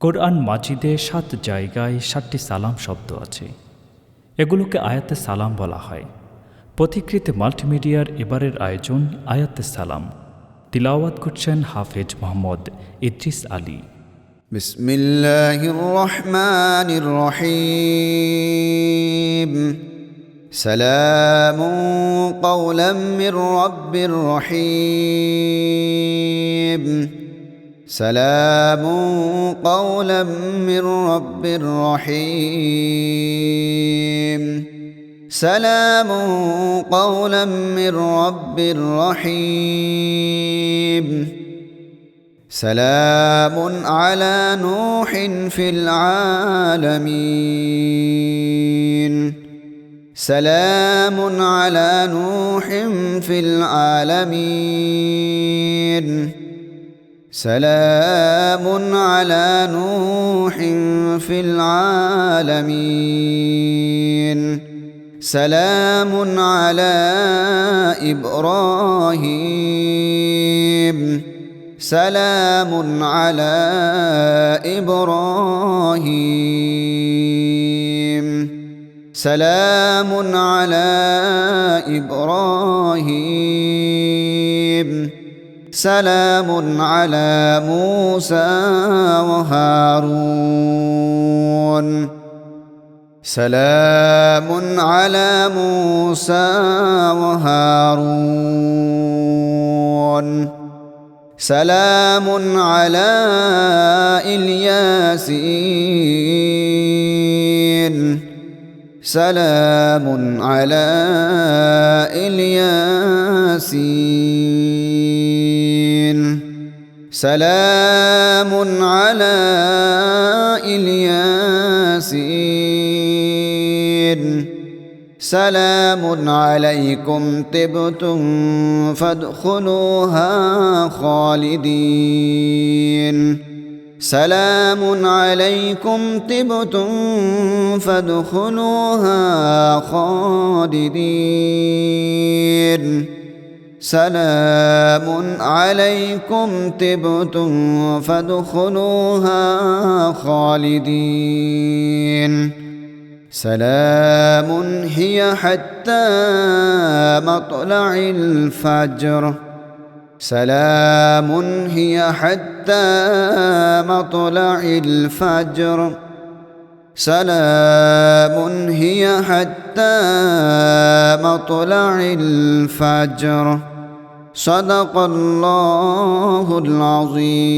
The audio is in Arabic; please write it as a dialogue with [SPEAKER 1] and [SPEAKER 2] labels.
[SPEAKER 1] কোরআন মাজিদে সাত জায়গায় সাতটি সালাম শব্দ আছে এগুলোকে আয়াতে সালাম বলা হয় পথিকৃত মাল্টিমিডিয়ার এবারের আয়োজন আয়াতে সালাম তিলাওয়াত করছেন হাফেজ মোহাম্মদ ইদ্রিস আলী
[SPEAKER 2] بسم الله الرحمن الرحيم سلام قولا من رب رحيم سلام قولا من رب رحيم. سلام قولا من رب رحيم. سلام على نوح في العالمين. سلام على نوح في العالمين. سلام على نوح في العالمين. سلام على إبراهيم. سلام على إبراهيم. سلام على إبراهيم. سلام على موسى وهارون. سلام على موسى وهارون. سلام على إلياسين. سلام على إلياسين. سلام على إلياسين. سلام عليكم طبتم فادخلوها خالدين. سلام عليكم طبتم فادخلوها خالدين. سلام عليكم طبتم فادخلوها خالدين. سلام هي حتى مطلع الفجر. سلام هي حتى مطلع الفجر. سلام هي حتى مطلع الفجر. صدق الله العظيم.